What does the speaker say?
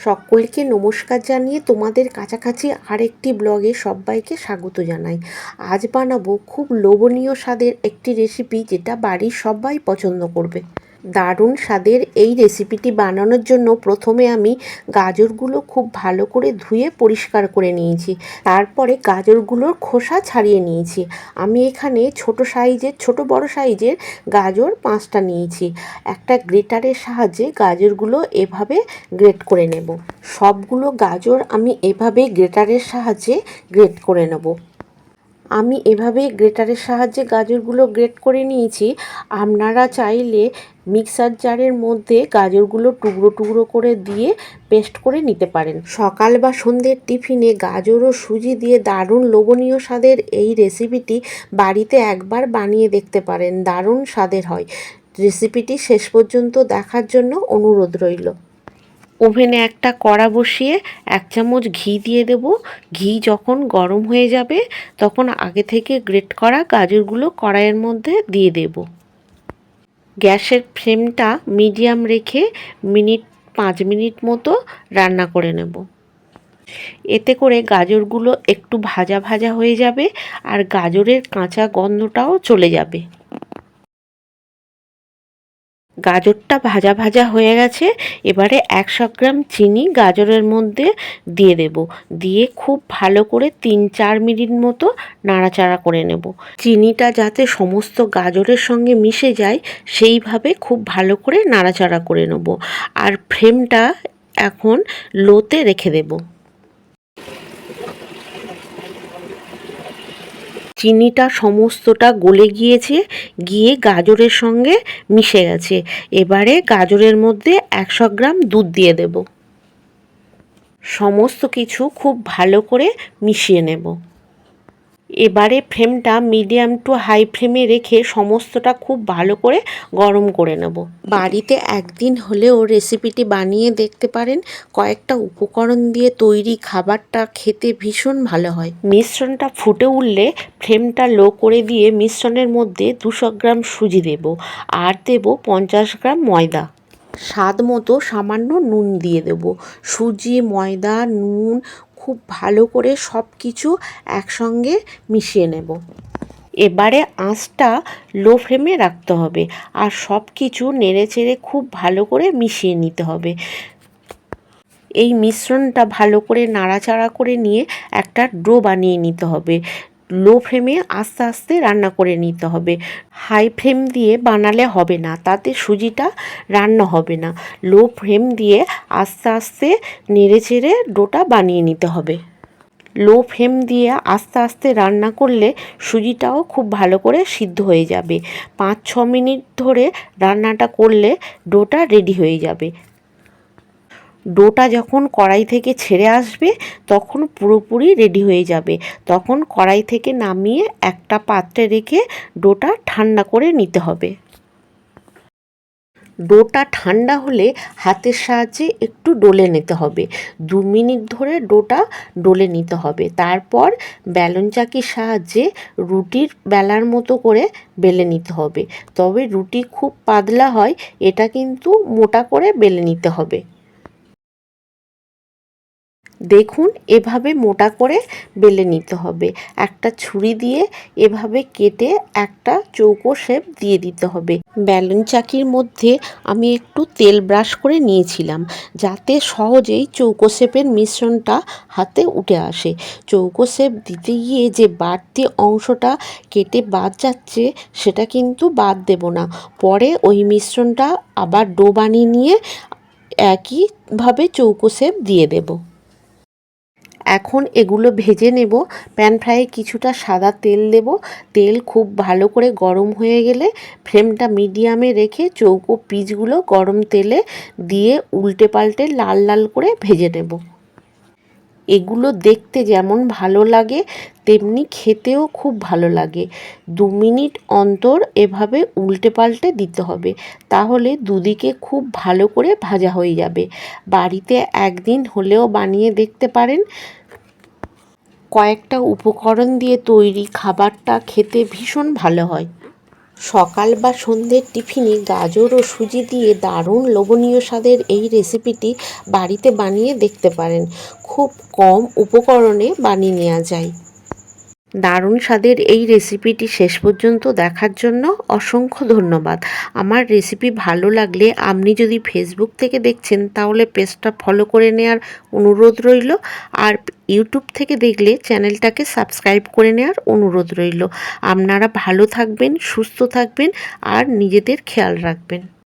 সকলকে নমস্কার জানিয়ে তোমাদের কাছাকাছি আরেকটি ব্লগে সবাইকে স্বাগত জানাই। আজ বানাবো খুব লোভনীয় স্বাদের একটি রেসিপি যেটা বাড়ির সবাই পছন্দ করবে। দারুণ স্বাদের এই রেসিপিটি বানানোর জন্য প্রথমে আমি গাজরগুলো খুব ভালো করে ধুয়ে পরিষ্কার করে নিয়েছি। তারপরে গাজরগুলোর খোসা ছাড়িয়ে নিয়েছি। আমি এখানে ছোট সাইজের, ছোট বড় সাইজের গাজর পাঁচটা নিয়েছি। একটা গ্রেটারের সাহায্যে গাজরগুলো এভাবে গ্রেট করে নেব। সবগুলো গাজর আমি এভাবে গ্রেটারের সাহায্যে গ্রেট করে নেব। আমি এভাবে গ্রেটারের সাহায্যে গাজরগুলো গ্রেট করে নিয়েছি। আপনারা চাইলে মিক্সার জারের মধ্যে গাজরগুলো টুকরো টুকরো করে দিয়ে পেস্ট করে নিতে পারেন। সকাল বা সন্ধ্যের টিফিনে গাজর ও সুজি দিয়ে দারুণ লোভনীয় স্বাদের এই রেসিপিটি বাড়িতে একবার বানিয়ে দেখতে পারেন। দারুণ স্বাদের হয়। রেসিপিটি শেষ পর্যন্ত দেখার জন্য অনুরোধ রইল। ওভেনে একটা কড়া বসিয়ে এক চামচ ঘি দিয়ে দেব। ঘি যখন গরম হয়ে যাবে, তখন আগে থেকে গ্রেট করা গাজরগুলো কড়াইয়ের মধ্যে দিয়ে দেব। গ্যাসের ফ্লেমটা মিডিয়াম রেখে মিনিট পাঁচ মিনিট মতো রান্না করে নেব। এতে করে গাজরগুলো একটু ভাজা ভাজা হয়ে যাবে আর গাজরের কাঁচা গন্ধটাও চলে যাবে। গাজরটা ভাজা ভাজা হয়ে গেছে, এবারে একশো গ্রাম চিনি গাজরের মধ্যে দিয়ে দেব। দিয়ে খুব ভালো করে তিন চার মিনিট মতো নাড়াচাড়া করে নেব। চিনিটা যাতে সমস্ত গাজরের সঙ্গে মিশে যায়, সেইভাবে খুব ভালো করে নাড়াচাড়া করে নেব। আর ফ্রেমটা এখন লোতে রেখে দেবো। চিনিটা সমস্তটা গলে গিয়েছে, গিয়ে গাজরের সঙ্গে মিশে গেছে। এবারে গাজরের মধ্যে একশো গ্রাম দুধ দিয়ে দেব। সমস্ত কিছু খুব ভালো করে মিশিয়ে নেব। এবারে ফ্লেমটা মিডিয়াম টু হাই ফ্লেমে রেখে সমস্তটা খুব ভালো করে গরম করে নেব। বাড়িতে একদিন হলেও রেসিপিটি বানিয়ে দেখতে পারেন। কয়েকটা উপকরণ দিয়ে তৈরি খাবারটা খেতে ভীষণ ভালো হয়। মিশ্রণটা ফুটে উঠলে ফ্লেমটা লো করে দিয়ে মিশ্রণের মধ্যে দুশো গ্রাম সুজি দেব আর দেব পঞ্চাশ গ্রাম ময়দা। স্বাদ মতো সামান্য নুন দিয়ে দেব। সুজি ময়দা নুন খুব ভালো করে সব কিছু একসঙ্গে মিশিয়ে নেব। এবারে আঁচটা লো ফ্লেমে রাখতে হবে আর সব কিছু নেড়ে চেড়ে খুব ভালো করে মিশিয়ে নিতে হবে। এই মিশ্রণটা ভালো করে নাড়াচাড়া করে নিয়ে একটা ডো বানিয়ে নিতে হবে। লো ফ্লেমে আস্তে আস্তে রান্না করে নিতে হবে। হাই ফ্লেম দিয়ে বানালে হবে না, তাতে সুজিটা রান্না হবে না। লো ফ্লেম দিয়ে আস্তে আস্তে নেড়ে চেড়ে ডোটা বানিয়ে নিতে হবে। লো ফ্লেম দিয়ে আস্তে আস্তে রান্না করলে সুজিটাও খুব ভালো করে সিদ্ধ হয়ে যাবে। পাঁচ ছ মিনিট ধরে রান্নাটা করলে ডোটা রেডি হয়ে যাবে। ডোটা যখন কড়াই থেকে ছেড়ে আসবে, তখন পুরোপুরি রেডি হয়ে যাবে। তখন কড়াই থেকে নামিয়ে একটা পাত্রে রেখে ডোটা ঠান্ডা করে নিতে হবে। ডোটা ঠান্ডা হলে হাতের সাহায্যে একটু ডলে নিতে হবে। দু মিনিট ধরে ডোটা ডলে নিতে হবে। তারপর ব্যালন চাকির সাহায্যে রুটির বেলার মতো করে বেলে নিতে হবে। তবে রুটি খুব পাতলা হয়, এটা কিন্তু মোটা করে বেলে নিতে হবে। দেখুন, এভাবে মোটা করে বেলে নিতে হবে। একটা ছুরি দিয়ে এভাবে কেটে একটা চৌকো শেপ দিয়ে দিতে হবে। ব্যালন চাকির মধ্যে আমি একটু তেল ব্রাশ করে নিয়েছিলাম, যাতে সহজেই চৌকো শেপের মিশ্রণটা হাতে উঠে আসে। চৌকো শেপ দিতে গিয়ে যে বাড়তি অংশটা কেটে বাদ যাচ্ছে, সেটা কিন্তু বাদ দেব না। পরে ওই মিশ্রণটা আবার ডো বানিয়ে নিয়ে একইভাবে চৌকো শেপ দিয়ে দেবো। এখন এগুলো ভেজে নেব। প্যান ফ্রাইয়ে কিছুটা সাদা তেল দেব। তেল খুব ভালো করে গরম হয়ে গেলে ফ্লেমটা মিডিয়ামে রেখে চৌকো পিচগুলো গরম তেলে দিয়ে উল্টে পাল্টে লাল লাল করে ভেজে নেব। এগুলো দেখতে যেমন ভালো লাগে, তেমনি খেতেও খুব ভালো লাগে। দু মিনিট অন্তর এভাবে উল্টে পাল্টে দিতে হবে, তাহলে দুদিকে খুব ভালো করে ভাজা হয়ে যাবে। বাড়িতে একদিন হলেও বানিয়ে দেখতে পারেন। কয়েকটা উপকরণ দিয়ে তৈরি খাবারটা খেতে ভীষণ ভালো হয়। সকাল বা সন্ধ্যের টিফিনে গাজর ও সুজি দিয়ে দারুণ লোভনীয় স্বাদের এই রেসিপিটি বাড়িতে বানিয়ে দেখতে পারেন। খুব কম উপকরণে বানিয়ে নেওয়া যায়। দারুণ স্বাদের এই রেসিপিটি শেষ পর্যন্ত দেখার জন্য অসংখ্য ধন্যবাদ। আমার রেসিপি ভালো লাগলে আপনি যদি ফেসবুক থেকে দেখছেন, তাহলে পেজটা ফলো করে নেওয়ার অনুরোধ রইল। আর ইউটিউব থেকে দেখলে চ্যানেলটাকে সাবস্ক্রাইব করে নেওয়ার অনুরোধ রইল। আপনারা ভালো থাকবেন, সুস্থ থাকবেন, আর নিজেদের খেয়াল রাখবেন।